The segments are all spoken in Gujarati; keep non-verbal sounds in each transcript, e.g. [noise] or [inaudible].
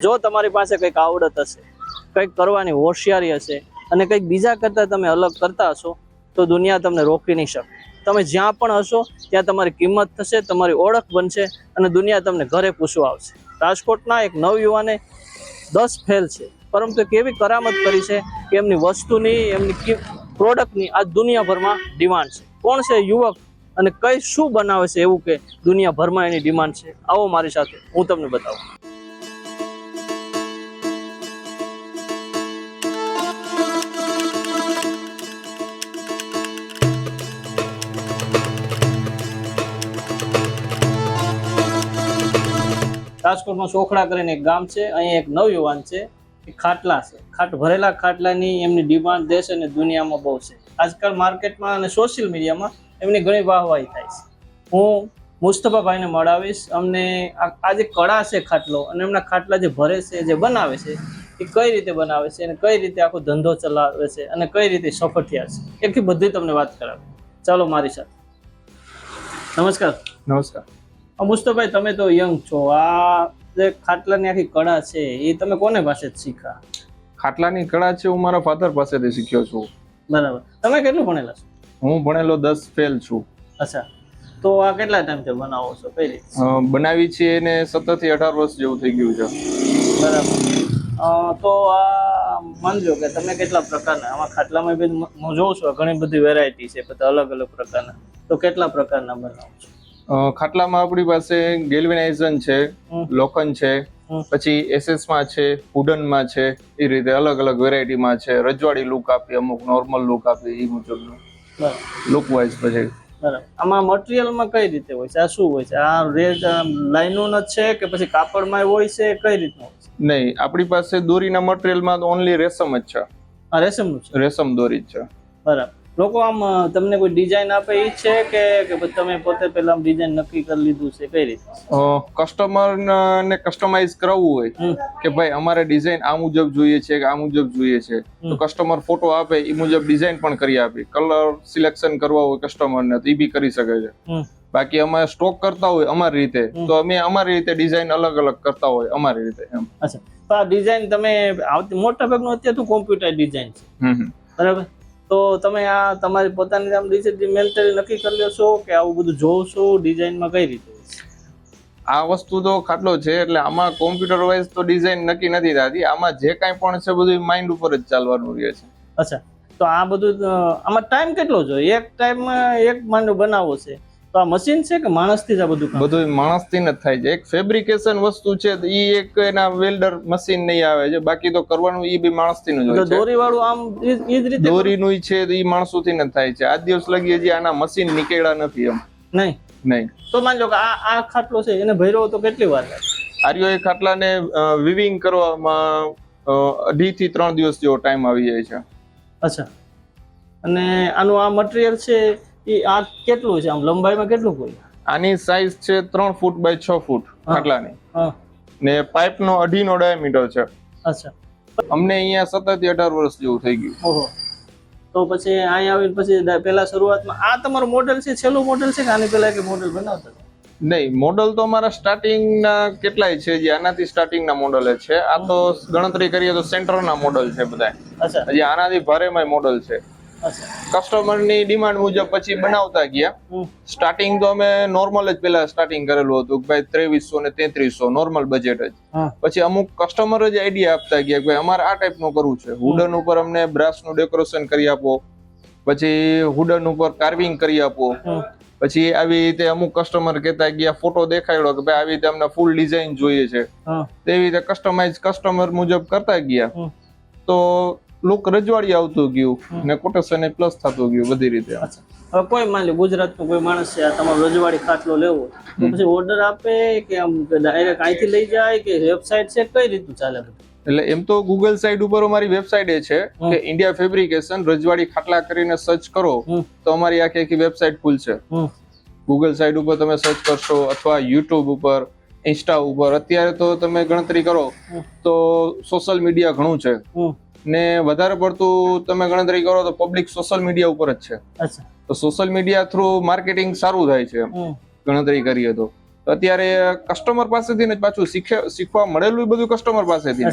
જો તમારી પાસે કંઈક આવડત હશે, કંઈક કરવાની હોશિયારી હશે અને કંઈક બીજા કરતાં તમે અલગ કરતા હશો, તો દુનિયા તમને રોકી નહીં શકે. તમે જ્યાં પણ હશો, ત્યાં તમારી કિંમત થશે, તમારી ઓળખ બનશે અને દુનિયા તમને ઘરે પૂછવા આવશે. રાજકોટના એક નવયુવાને દસ ફેલ છે, પરંતુ કેવી કરામત કરી છે કે એમની વસ્તુની, એમની પ્રોડક્ટની આ દુનિયાભરમાં ડિમાન્ડ છે. કોણ છે યુવક અને કઈ શું બનાવે છે એવું કે દુનિયાભરમાં એની ડિમાન્ડ છે? આવો મારી સાથે હું તમને બતાવું. રાજકોટમાં સોખડા કરીને એક ગામ છે, અહીં એક નવયુવાન છે, એ ખાટલા છે. ખાટ ભરેલા ખાટલાની એમની ડિમાન્ડ દેશ અને દુનિયામાં બહુ છે. આજકાલ માર્કેટમાં અને સોશિયલ મીડિયામાં એમની ઘણી વાહવાહી થાય છે. હું મુસ્તફાભાઈને મળાવીશ. અમને આ આ જે કળા છે ખાટલો અને એમના ખાટલા જે ભરે છે, જે બનાવે છે, એ કઈ રીતે બનાવે છે અને કઈ રીતે આખો ધંધો ચલાવે છે અને કઈ રીતે સફળ થયા છે એટલી બધી તમને વાત કરાવે. ચાલો મારી સાથે. નમસ્કાર. નમસ્કાર. અ, મુસ્તફાભાઈ તમે તો યંગ છો. આ જે ખાટલાની આખી કળા છે એ તમે કોને પાસે શીખા ખાટલાની કળા છે હું મારા ફાધર પાસેથી શીખ્યો છું. બરાબર. તમે કેટલું ભણેલા છો? હું ભણેલો દસ ફેલ છું. અચ્છા. તો આ કેટલા ટાઈમથી બનાવો છો? કઈ રીતે? બનાવી છે એને સત્તરથી અઢાર વર્ષ જેવું થઈ ગયું છે. બરાબર. તો આ માનજો કે તમે કેટલા પ્રકારના આમાં ખાટલામાં બી હું જોઉં છું ઘણી બધી વેરાયટી છે બધા અલગ અલગ પ્રકારના. તો કેટલા પ્રકારના બનાવો છો? ખાટલામાં આપણી પાસે ગેલ્વેનાઇઝન છે લોખંડ છે પછી એસએસમાં છે વુડનમાં છે એ રીતે અલગ અલગ વેરાયટીમાં છે. રજવાડી લુક આપી અમુક નોર્મલ લુક આપી એ મુજબનું. લુક વાઇઝ પછી. બરાબર. આમાં મટીરિયલમાં કઈ રીતે હોય છે? આ શું હોય છે? આ રેડ લાઈનો જ છે કે પછી કાપડમાં હોય છે? કઈ રીતનું નહીં આપણી પાસે દોરીના મટીરિયલમાં ઓનલી રેશમ જ છે. આ રેશમનું છે? રેશમ દોરી જ છે. બરાબર. લોકો આમ તમને કોઈ ડિઝાઇન આપે એ છે કે કે તમે પોતે પહેલા આમ ડિઝાઇન નક્કી કરી લીધું છે? કઈ રીતે? કસ્ટમર ને કસ્ટમાઇઝ કરાવવું હોય કે ભાઈ અમારે ડિઝાઇન આ મુજબ જોઈએ છે કે આ મુજબ જોઈએ છે. તો કસ્ટમર ફોટો આપે એ મુજબ ડિઝાઇન પણ કરી આપી. કલર સિલેક્શન કરવા હોય કસ્ટમરને તો એ બી કરી શકે છે. બાકી અમે સ્ટોક કરતા હોય અમારી રીતે તો અમે અમારી રીતે ડિઝાઇન અલગ અલગ કરતા હોય અમારી રીતે એમ. અચ્છા. તો આ ડિઝાઇન તમે આવતી મોટા ભાગનું અત્યારે તો કોમ્પ્યુટર ડિઝાઇન છે. બરાબર? તો તમે આ તમારી પોતાની આમ મેન્ટલી નક્કી કરી લો છો કે આવું બધું જોવો છો ડિઝાઇનમાં કઈ રીતે? આ વસ્તુ તો ખાટલો છે એટલે આમાં કોમ્પ્યુટર વાઇઝ તો ડિઝાઇન નક્કી નથી થતી. આમાં જે કાંઈ પણ છે બધું માઇન્ડ ઉપર જ ચાલવાનું રહે છે. અચ્છા. તો આ બધું આમાં ટાઈમ કેટલો જોઈએ? એક ટાઈમમાં એક માંડું બનાવવો છે. તો આ મશીન છે કે માણસથી જ આ બધું બધું માણસથી જ થાય છે. એક ફેબ્રિકેશન વસ્તુ છે એ એક એના વેલ્ડર મશીન નહીં આવે છે. બાકી તો કરવાનું એ બી માણસથી જ હોય છે. દોરી વાળું આમ ઈ જ રીતે દોરીનું છે તો ઈ માણસોથી જ થાય છે. આજ દિવસ લગી હજી આના મશીન નીકળ્યા નથી એમ. નહીં? નહીં. તો માનજો કે આ આ ખાટલો છે એને ભર્યો તો કેટલી વાર આર્યો એ ખાટલાને વિવિંગ કરવામાં અઢી થી ત્રણ દિવસ જેવો ટાઈમ આવી જાય છે. અચ્છા. અને આનું આ મટીરિયલ છે એ આ કેટલું છે? આમ લંબાઈમાં કેટલું હોય? આની સાઈઝ છે ત્રણ ફૂટ બાય છ ફૂટ આટલાની. ને પાઇપ નો અઢી નો ડાયામીટર છે. અચ્છા. અમને અહીંયા સતત અઢાર વર્ષ જેવું થઈ ગયું. ઓહો. તો પછી અહીંયા આવીને પછી પેલા પહેલા શરૂઆતમાં આ તમારું મોડેલ છે? છેલ્લું મોડેલ છે કે આની પહેલા કે મોડેલ બનાવતા નહીં મોડલ તો અમારા સ્ટાર્ટિંગ ના કેટલાય છે? જે આનાથી સ્ટાર્ટિંગ ના મોડલ છે. આ તો ગણતરી કરીએ તો સેન્ટર ના મોડલ છે બધા અચ્છા. હજી આનાથી ભારેમાં મોડલ છે. કસ્ટમરની ડિમાન્ડ મુજબ પછી બનાવતા ગયા. સ્ટાર્ટિંગ તો અમે નોર્મલ જ પેલા સ્ટાર્ટિંગ કરેલું હતું કે ભાઈ ત્રેવીસો ને તેત્રીસો નોર્મલ બજેટ જ. પછી અમુક કસ્ટમર જ આઈડિયા આપતા ગયા કે ભાઈ અમારે આ ટાઈપનું કરવું છે. હુડન ઉપર અમને બ્રાસનું ડેકોરેશન કરી આપો. પછી હુડન ઉપર કાર્વિંગ કરી આપો. પછી આવી રીતે અમુક કસ્ટમર કહેતા ગયા ફોટો દેખાડ્યો કે ભાઈ આવી રીતે અમને ફૂલ ડિઝાઇન જોઈએ છે. તેવી રીતે કસ્ટમાઇઝ કસ્ટમર મુજબ કરતા ગયા. તો લુક રજવાડી આવતું ગયું ને કોટેશન પ્લસ થતું ગયું બધી રીતે. હવે કોઈ માની લો ગુજરાતનો કોઈ માણસ છે આ તમારો રજવાડી ખાટલો લેવો તો પછી ઓર્ડર આપે કે આમ ડાયરેક્ટ અહીંથી લઈ જાય કે વેબસાઇટ છે કઈ રીતનું ચાલે એટલે એમ તો ગૂગલ સાઇટ ઉપર અમારી વેબસાઇટ એ છે કે ઇન્ડિયા ફેબ્રિકેશન રજવાડી ખાટલા કરીને સર્ચ કરો તો અમારી આખી આખી વેબસાઇટ ખુલશે છે. ગૂગલ સાઇટ ઉપર તમે સર્ચ કરશો અથવા યુટ્યુબ ઉપર ઇન્સ્ટા ઉપર અત્યારે તો તમે ગણતરી કરો તો સોશિયલ મીડિયા ઘણું છે. ને વધારે પડતું તમે ગણતરી કરો તો પબ્લિક સોશિયલ મીડિયા ઉપર જ છે. તો સોશિયલ મીડિયા થ્રુ માર્કેટિંગ સારું થાય છે ગણતરી કરીએ તો. અત્યારે કસ્ટમર પાસેથી ને પાછું શીખે શીખવા મળેલું બધું કસ્ટમર પાસેથી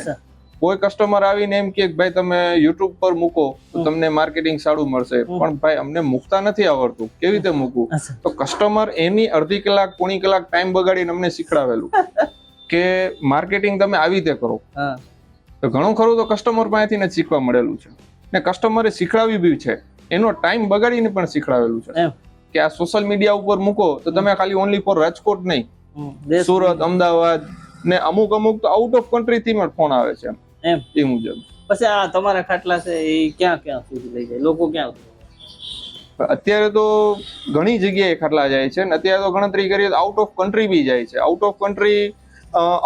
કોઈ કસ્ટમર આવીને એમ કે ભાઈ તમે યુટ્યુબ પર મૂકો તો તમને માર્કેટિંગ સારું મળશે. પણ ભાઈ અમને મૂકતા નથી આવડતું. કેવી રીતે મૂકવું? તો કસ્ટમર એની અડધી કલાક પોણી કલાક ટાઈમ બગાડીને અમને શીખડાવેલું. [laughs] કે માર્કેટિંગ તમે આવી રીતે કરો. તો ઘણું ખરું તો કસ્ટમર પાસેથી ને શીખવા મળેલું છે. ને કસ્ટમરે શીખડાવી બી છે. એનો ટાઈમ બગાડીને પણ શીખડાવેલું છે. કે આ સોશિયલ મીડિયા ઉપર મૂકો તો તમે ખાલી ઓનલી ફોર રાજકોટ નહીં. સુરત અમદાવાદ ને અમુક અમુક તો આઉટ ઓફ કન્ટ્રી થી પણ ફોન આવે છે એમ. એ મુજબ. પછી આ તમારા ખાટલા છે એ ક્યાં ક્યાં સુધી લઈ જાય? લોકો ક્યાં અત્યારે તો ઘણી જગ્યાએ ખાટલા જાય છે ને અત્યારે તો ગણતરી કરીએ તો આઉટ ઓફ કન્ટ્રી બી જાય છે. આઉટ ઓફ કન્ટ્રી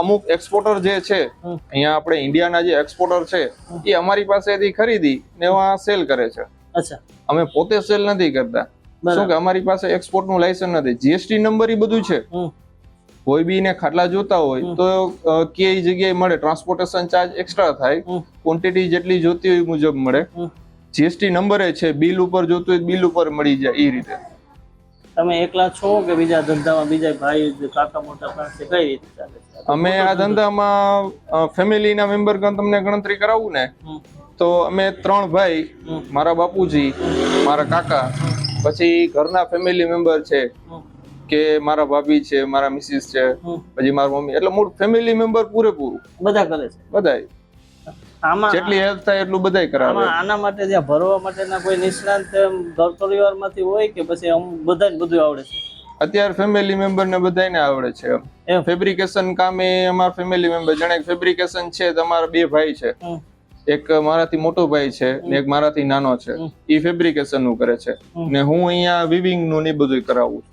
અમુક એક્સપોર્ટર જે છે. અહીંયા આપણે ઇન્ડિયાના જે એક્સપોર્ટર છે એ અમારી પાસેથી ખરીદી ને સેલ કરે છે. અચ્છા. અમે પોતે સેલ નથી કરતા. શું કે અમારી પાસે એક્સપોર્ટનું લાયસન્સ નથી જીએસટી નંબર એ બધું છે. કોઈ બી ને ખાટલા જોતા હોય તો કે જગ્યાએ મળે. ટ્રાન્સપોર્ટેશન ચાર્જ એક્સ્ટ્રા થાય. ક્વોન્ટિટી જેટલી જોતી હોય મુજબ મળે. જીએસટી નંબર છે. બિલ ઉપર જોતું હોય બિલ ઉપર મળી જાય એ રીતે. તમે એકલા છો કે બીજા ધંધામાં બીજા ભાઈ કાકા મોટા પાસે કઈ રીતે ચાલે અમે આ ધંધામાં ફેમિલીના મેમ્બર તમને ગણતરી કરાવું ને તો અમે ત્રણ ભાઈ મારા બાપુજી મારા કાકા પછી ઘરના ફેમિલી મેમ્બર છે કે મારા ભાભી છે મારા મિસિસ છે પછી મારા મમ્મી એટલે મૂળ ફેમિલી મેમ્બર પૂરેપૂરું. બધા કરે છે? બધાય. આમાં જેટલી હેલ્પ થાય એટલું બધાય કરાવે. આના માટે જ્યાં ભરવા માટેના કોઈ નિષ્ણાંત ઘર પરિવારમાંથી હોય કે પછી અમ બધાને બધું આવડે છે? અત્યારે ફેમિલી મેમ્બર ને બધાને આવડે છે ફેબ્રિકેશન કામે અમારા ફેમિલી મેમ્બર જાણે ફેબ્રિકેશન છે તમારા બે ભાઈ છે. એક મારાથી મોટો ભાઈ છે ને એક મારાથી નાનો છે. એ ફેબ્રિકેશનનું કરે છે. ને હું અહીંયા વિવિંગનું ને બધું કરાવું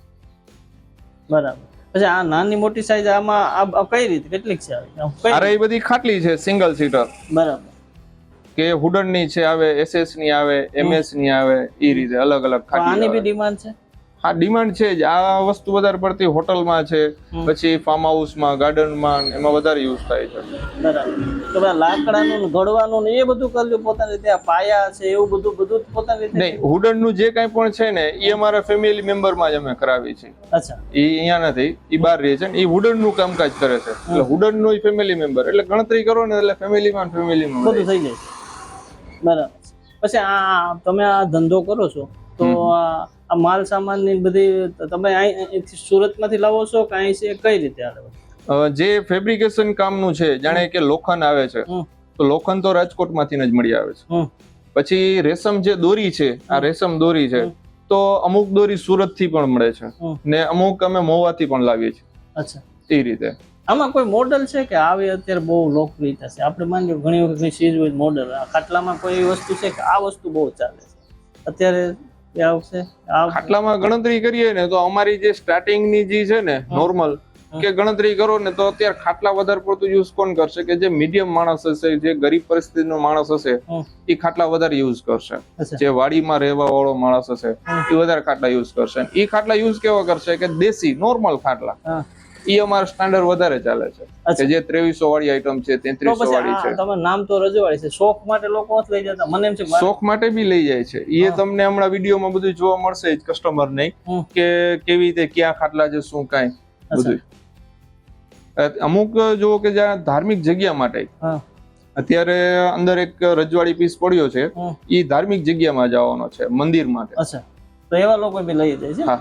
બરાબર. પછી આ નાની મોટી સાઈઝ આમાં આ- કઈ રીતે? કેટલીક છે આવી? અરે એ બધી ખાટલી છે સિંગલ સીટર બરાબર. કે હુડનની છે આવે એસએસની આવે એમએસની આવે એ રીતે અલગ અલગ ખાટલી આની બી ડિમાન્ડ છે? હા ડિમાન્ડ છે જ. આ વસ્તુ વધારે પડતી હોટલમાં છે પછી ફાર્મ હાઉસમાં ગાર્ડનમાં એમાં વધારે યુઝ થાય છે. બરાબર. લાકડાનું ને ઘડવાનું ને એ બધું કર્યું પોતાની રીતે. પાયા છે એવું બધું બધું પોતાની રીતે નહીં હુડનનું જે કાંઈ પણ છે ને એ અમારા ફેમિલી મેમ્બરમાં જ અમે કરાવી છે. અચ્છા. એ અહીંયા નથી એ બહાર રહે છે ને એ હુડનનું કામકાજ કરે છે. એટલે હુડનનું ફેમિલી મેમ્બર એટલે ગણતરી કરો ને એટલે ફેમિલીમાં ફેમિલીમાં બધું થઈ જાય. બરાબર. પછી આ તમે આ ધંધો કરો છો તો આ માલ સામાનની બધી તમે અહીં સુરતમાંથી લાવો છો કે અહીં છે? કઈ રીતે આવે? જે ફેબ્રિકેશન કામનું છે જાણે કે લોખંડ આવે છે તો લોખંડ તો રાજકોટમાંથી જ મળી આવે છે. પછી રેશમ જે દોરી છે આ રેશમ દોરી છે તો અમુક દોરી સુરતથી પણ મળે છે. ને અમુક અમે મોવાથી પણ લાવીએ છીએ. અચ્છા. એ રીતે. આમાં કોઈ મોડલ છે કે આવી અત્યારે બહુ લોકપ્રિયતા છે? આપણે માની લો ઘણી વખત ચીજ હોય મોડલ આ ખાટલામાં કોઈ એવી વસ્તુ છે કે આ વસ્તુ બહુ ચાલે છે? અત્યારે એ આવશે. ખાટલામાં ગણતરી કરીએ ને તો અમારી જે સ્ટાર્ટિંગની જે છે ને નોર્મલ કે ગણતરી કરો ને તો અત્યારે ખાટલા વધારે પડતું યુઝ કોણ કરશે? કે જે મીડિયમ માણસ હશે જે ગરીબ પરિસ્થિતિનો માણસ હશે એ ખાટલા વધારે યુઝ કરશે. જે વાડીમાં રહેવા વાળો માણસ હશે એ વધારે ખાટલા યુઝ કરશે. એ ખાટલા યુઝ કેવા કરશે? કે દેશી નોર્મલ ખાટલા. એ અમારો સ્ટાન્ડર્ડ વધારે ચાલે છે. કે જે ત્રેવીસો વાળી આઈટમ છે તેત્રીસો વાળી છે. તમે નામ તો રજવાડી છે. શોખ માટે લોકો લઈ જતા. મને એમ છે શોખ માટે બી લઈ જાય છે. એ તમને હમણાં વિડીયોમાં બધું જોવા મળશે જ કસ્ટમર ને. કે કેવી રીતે ક્યાં ખાટલા છે શું કાંઈ. બધું. અમુક જુઓ કે જ્યાં ધાર્મિક જગ્યા માટે. અત્યારે અંદર એક રજવાડી પીસ પડ્યો છે. એ ધાર્મિક જગ્યામાં જવાનો છે મંદિર માટે. અચ્છા. તો એવા લોકો બી લઈ જાય છે હા.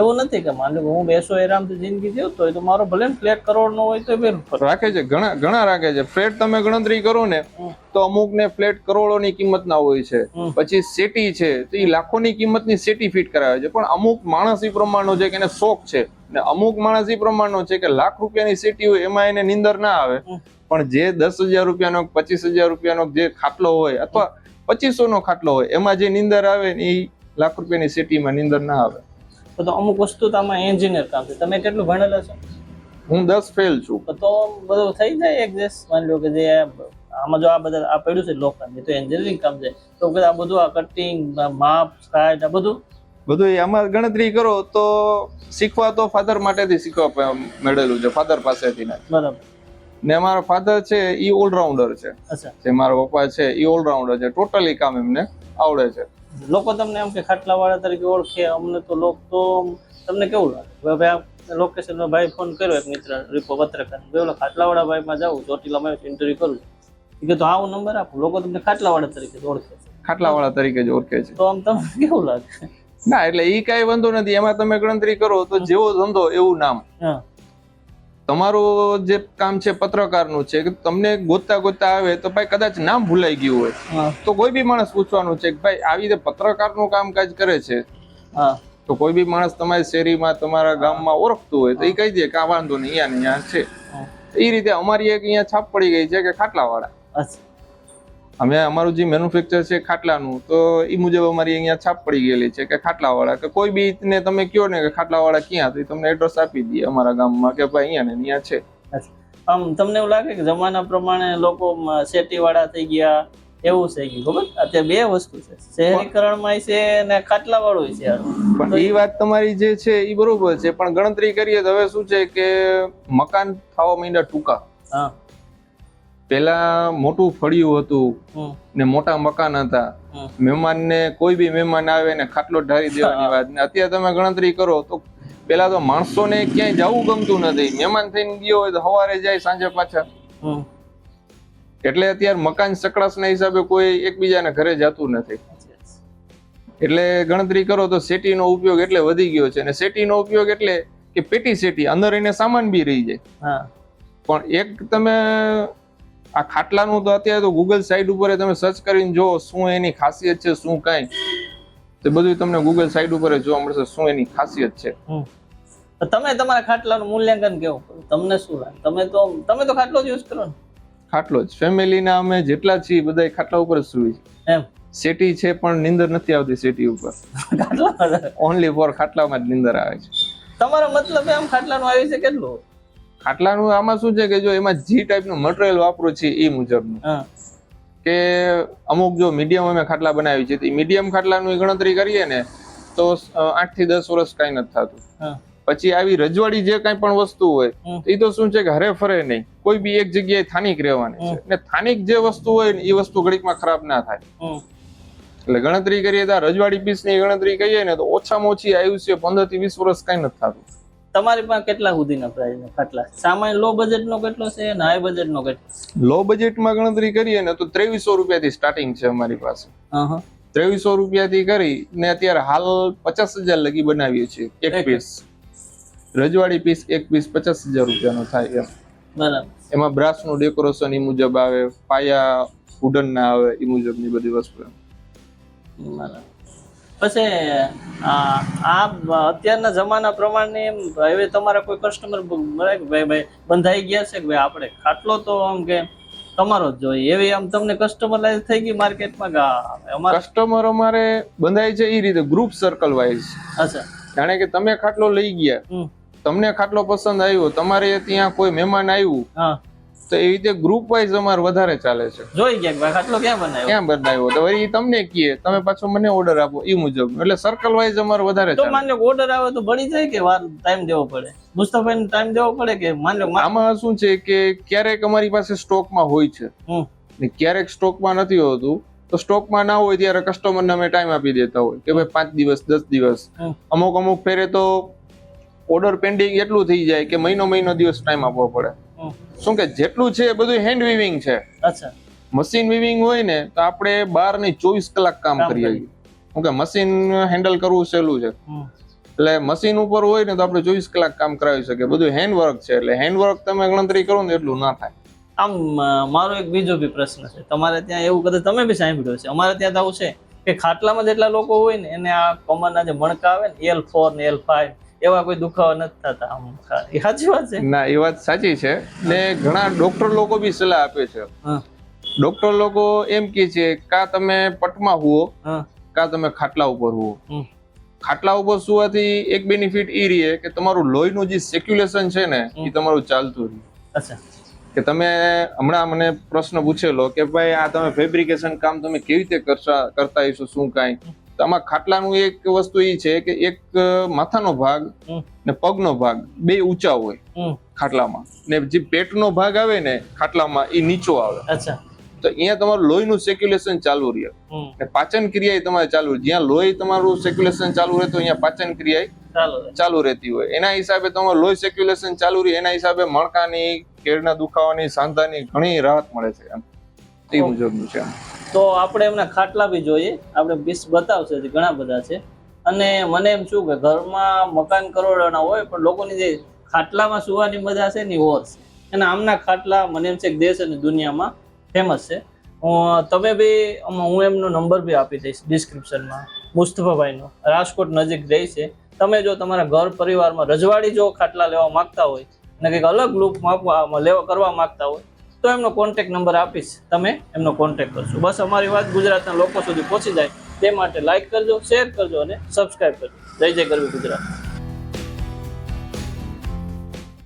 એવું નથી કે માની લો હું બેસો આરામથી જિંદગી જીવતો હોય તો મારો ભલે ફ્લેટ કરોડ નો હોય તો બેન રાખે છે ઘણા ઘણા રાખે છે. ફ્લેટ તમે ગણતરી કરો ને તો અમુક ને ફ્લેટ કરોડોની કિંમતના હોય છે. પછી સેટી છે તો એ લાખોની કિંમતની સેટી ફિટ કરાવે છે. પણ અમુક માણસ એ પ્રમાણનો છે કે એને શોખ છે ને અમુક માણસ એ પ્રમાણનો છે કે લાખ રૂપિયાની સેટી હોય એમાં એને નીંદર ના આવે. પણ જે દસ હજાર રૂપિયાનો પચીસ હજાર રૂપિયાનો જે ખાટલો હોય અથવા પચીસો નો ખાટલો હોય એમાં જે નીંદર આવે ને એ લાખ રૂપિયાની સેટીમાં નીંદર ના આવે. તો તો અમુક વસ્તુ તો આમાં એન્જિનિયર કામ છે. તમે કેટલું ભણેલા છો? હું દસ ફેલ છું. તો બધું થઈ જાય એડજસ્ટ માની લો કે જે આમાં જો આ બધા આ પડ્યું છે લોખંડ એ તો એન્જિનિયરિંગ કામ છે. તો કદાચ આ બધું આ કટિંગ માપ સ્કાઈટ આ બધું? બધું આમાં ગણતરી કરો તો શીખવા તો ફાધર માટેથી શીખવા મેળવેલું છે ફાધર પાસેથી ને. બરાબર. ને મારો ફાધર છે એ ઓલરાઉન્ડર છે. અચ્છા. જે મારા પપ્પા છે એ ઓલરાઉન્ડર છે. ટોટલી કામ એમને આવડે છે. લોકો તમને એમ કે ખાટલા વાળા તરીકે ઓળખે અમને તો લોક તો તમને કેવું લાગે? ભાઈ આ લોકેશન ભાઈ ફોન કર્યો એક મિત્ર રીપો પત્રકાર બોલો ખાટલાવાળા ભાઈમાં જાઉં ચોટીલામાં ઇન્ટરવ્યુ કરું. એ કે તો આવો નંબર આપો. લોકો તમને ખાટલાવાળા તરીકે જ ઓળખે ખાટલાવાળા તરીકે જ ઓળખે છે. તો આમ તમને કેવું લાગે? ના એટલે ઈ કાંઈ વાંધો નથી. એમાં તમે ગણતરી કરો તો જેવો ધંધો એવું નામ. હા. તમારું જે કામ છે પત્રકારનું છે કે તમને ગોતતા ગોતતા આવે તો ભાઈ કદાચ નામ ભૂલાઈ ગયું હોય. તો કોઈ બી માણસ પૂછવાનું છે કે ભાઈ આવી રીતે પત્રકારનું કામકાજ કરે છે? હા. તો કોઈ બી માણસ તમારી શેરીમાં તમારા ગામમાં ઓળખતું હોય તો એ કહી દે કે આ વાંધો નહીં અહીંયા ને અહીંયા છે. એ રીતે અમારી એક અહીંયા છાપ પડી ગઈ છે કે ખાટલાવાળા. અમે અમારું જે મેન્યુફેક્ચર છે ખાટલાનું તો એ મુજબ અમારી અહીંયા છાપ પડી ગયેલી છે કે ખાટલાવાળા કે કોઈ બી ને તમે કયો ને કે ખાટલાવાળા ક્યાં તો તમને એડ્રેસ આપી દઈએ અમારા ગામમાં કે ભાઈ અહીંયા ને અહીંયા છે. આમ તમને એવું લાગે કે જમાના પ્રમાણે લોકો શેતીવાળા થઈ ગયા એવું થઈ ગયું ખબર? અત્યારે બે વસ્તુ છે. શહેરીકરણમાં છે ને ખાટલા વાળું છે પણ એ વાત તમારી જે છે એ બરોબર છે પણ ગણતરી કરીએ તો હવે શું છે કે મકાન થવા માંડ્યા ટૂંકા. હા. પેલા મોટું ફળિયું હતું ને મોટા મકાન હતા. મહેમાન ને કોઈ બી મહેમાન આવે ને ખાટલો ઢારી દેવાની વાત ને અત્યારે તમે ગણતરી કરો તો પેલા તો માણસો ને ક્યાંય જવું ગમતું નથી. મહેમાન થઈને ગયો હોય તો સવારે જાય સાંજે પાછા. એટલે અત્યારે મકાન સકડાસના હિસાબે કોઈ એકબીજાને ઘરે જતું નથી. એટલે ગણતરી કરો તો સેટીનો ઉપયોગ એટલે વધી ગયો છે. અને સેટીનો ઉપયોગ એટલે કે પેટી સેટી અંદર એને સામાન બી રહી જાય. પણ એક તમે આ ખાટલાનું તો અત્યારે તો ગૂગલ સાઇટ ઉપર તમે સર્ચ કરીને જો શું એની ખાસિયત છે શું કાંઈ. તે બધું તમને ગૂગલ સાઇટ ઉપર જોવા મળશે શું એની ખાસિયત છે. તમે તમારા ખાટલાનું મૂલ્યાંકન કેવું તમને શું લાગે? તમે તો તમે તો ખાટલો જ યુઝ કરો ને. ખાટલો જ. ફેમિલીના અમે જેટલા છીએ બધા ખાટલા ઉપર જ સુવી છીએ. એમ. સેટી છે પણ નીંદર નથી આવતી સેટી ઉપર. ઓનલી ફોર ખાટલામાં જ નીંદર આવે છે. તમારો મતલબ એમ ખાટલાનું આવ્યું છે કેટલું? ખાટલાનું આમાં શું છે કે જો એમાં જે ટાઈપનું મટીરિયલ વાપરું છે એ મુજબનું. કે અમુક જો મીડિયમ અમે ખાટલા બનાવી છે તો મીડિયમ ખાટલાનું ગણતરી કરીએ ને તો આઠથી દસ વર્ષ કાંઈ નથી થતું. પછી આવી રજવાડી જે કાંઈ પણ વસ્તુ હોય. એ તો શું છે કે હરે ફરે નહીં. કોઈ બી એક જગ્યાએ સ્થાનિક રહેવાની છે. ને સ્થાનિક જે વસ્તુ હોય ને એ વસ્તુ ઘડીકમાં ખરાબ ના થાય. એટલે ગણતરી કરીએ તો રજવાડી પીસની ગણતરી કરીએ ને તો ઓછામાં ઓછી આયુષ્ય પંદરથી વીસ વર્ષ કાંઈ નથી થતું. તમારી પાસે કેટલા સુધીના પ્રાઇસ ખાટલા? સામાન્ય લો બજેટ નો કેટલો છે અને હાઈ બજેટ નો કેટલો? લો બજેટમાં ગણતરી કરીએ ને તો ત્રેવીસો રૂપિયાથી સ્ટાર્ટિંગ છે અમારી પાસે. ત્રેવીસો રૂપિયાથી કરી ને અત્યારે હાલ પચાસ હજાર લગી બનાવીએ છીએ. એક પીસ રજવાડી પીસ એક પીસ પચાસ હજાર રૂપિયાનો થાય એમ. બરાબર. એમાં બ્રાસનું ડેકોરેશન એ મુજબ આવે પાયા વુડન ના આવે એ મુજબની બધી વસ્તુ. બરાબર. પછી આ આ અત્યારના જમાના પ્રમાણે એમ હવે તમારા કોઈ કસ્ટમર ભાઈ ભાઈ બંધાઈ ગયા છે કે ભાઈ આપણે ખાટલો તો આમ કે તમારો જ જોઈએ. એવી આમ તમને કસ્ટમરલાઈઝ થઈ ગઈ માર્કેટમાં કે અમારા? કસ્ટમર અમારે બંધાય છે એ રીતે ગ્રુપ સર્કલ વાઇઝ અચ્છા. જાણે કે તમે ખાટલો લઈ ગયા. તમને ખાટલો પસંદ આવ્યો તમારે ત્યાં કોઈ મહેમાન આવ્યું. હા. તો એ રીતે ગ્રુપ વાઇઝ અમારે વધારે ચાલે છે. જોઈ ગયા ભાઈ આટલો ક્યાં બનાવ્યો? ક્યાં બનાવ્યો? તો વળી તમને કીએ તમે પાછો મને ઓર્ડર આપો એ મુજબ. એટલે સર્કલ વાઇઝ અમારે વધારે તો માન લો ઓર્ડર આવે તો બળી જાય કે વાર ટાઈમ દેવો પડે? મુસ્તફાને ટાઈમ દેવો પડે કે માન લો આમાં શું છે કે ક્યારેક અમારી પાસે સ્ટોકમાં હોય છે. ને ક્યારેક સ્ટોકમાં નથી હોતું. તો સ્ટોકમાં ના હોય ત્યારે કસ્ટમરને અમે ટાઈમ આપી દેતા હોય કે ભાઈ પાંચ દિવસ દસ દિવસ. અમુક અમુક ફેરે તો ઓર્ડર પેન્ડિંગ એટલું થઈ જાય કે મહિનો મહિનો દિવસ ટાઈમ આપવો પડે. શું કે જેટલું છે એ બધું હેન્ડ વીવિંગ છે. અચ્છા. મશીન વિવિંગ હોય ને તો આપણે બાર ને ચોવીસ કલાક કામ કરીએ. શું કે મશીન હેન્ડલ કરવું સહેલું છે. એટલે મશીન ઉપર હોય ને તો આપણે ચોવીસ કલાક કામ કરાવી શકીએ. બધું હેન્ડ વર્ક છે એટલે હેન્ડ વર્ક તમે ગણતરી કરો ને એટલું ના થાય. આમ મારો એક બીજો બી પ્રશ્ન છે. તમારે ત્યાં એવું કદાચ તમે બી સાંભળ્યો છે અમારે ત્યાં તો આવું છે કે ખાટલામાં જેટલા લોકો હોય ને એને આ કમરના જે મણકા આવે ને એલ ફોર ને એલ ફાઈવ એવા કોઈ દુખાવા નથી થતા આમ સાચી વાત છે? ના એ વાત સાચી છે. ને ઘણા ડોક્ટર લોકો બી સલાહ આપે છે. ડોક્ટર લોકો એમ કે છે કા તમે પટમાં હુઓ કા તમે ખાટલા ઉપર હુઓ. ખાટલા ઉપર સુવાથી એક બેનિફિટ એ રહે કે તમારું લોહીનું જે સેક્યુલેશન છે ને એ તમારું ચાલતું રહે. અચ્છા. કે તમે હમણાં મને પ્રશ્ન પૂછેલો કે ભાઈ આ તમે ફેબ્રિકેશન કામ તમે કેવી રીતે કરતા હશો શું કાંઈ? આમાં ખાટલાનું એક વસ્તુ એ છે કે એક માથાનો ભાગ ને પગનો ભાગ બે ઊંચા હોય ખાટલામાં. ને જે પેટનો ભાગ આવે ને ખાટલામાં એ નીચો આવે. અચ્છા. તો અહીંયા તમારું લોહીનું સેક્યુલેશન ચાલુ રહે. ને પાચન ક્રિયા તમારે ચાલુ જ્યાં લોહી તમારું સેક્યુલેશન ચાલુ રહે તો અહીંયા પાચન ક્રિયા ચાલો ચાલુ રહેતી હોય. એના હિસાબે તમારું લોહી સેક્યુલેશન ચાલુ રહે. એના હિસાબે મણકાની કેળના દુખાવાની સાંધાની ઘણી રાહત મળે છે એમ. તે મુજબનું છે તો આપણે એમના ખાટલા બી જોઈએ. આપણે બીસ બતાવશે જે ઘણા બધા છે. અને મને એમ શું કે ઘરમાં મકાન કરોડોના હોય, પણ લોકોની જે ખાટલામાં સુવાની મજા છે ને ઓર છે. અને આમના ખાટલા મને એમ છે કે દેશ અને દુનિયામાં ફેમસ છે. તમે બી હું એમનો નંબર બી આપી દઈશ ડિસ્ક્રિપ્શનમાં મુસ્તફાભાઈનો. રાજકોટ નજીક રહે છે. તમે જો તમારા ઘર પરિવારમાં રજવાડી જો ખાટલા લેવા માગતા હોય અને કંઈક અલગ લૂપ માપવા, લેવા, કરવા માગતા હોય તો એમનો કોન્ટેક નંબર આપીશ. તમે એમનો કોન્ટેક કરશો. બસ અમારી વાત ગુજરાતના લોકો સુધી પહોંચી જાય તે માટે લાઇક કરજો શેર કરજો અને સબસ્ક્રાઇબ કરજો. જય જય ગરવી ગુજરાત.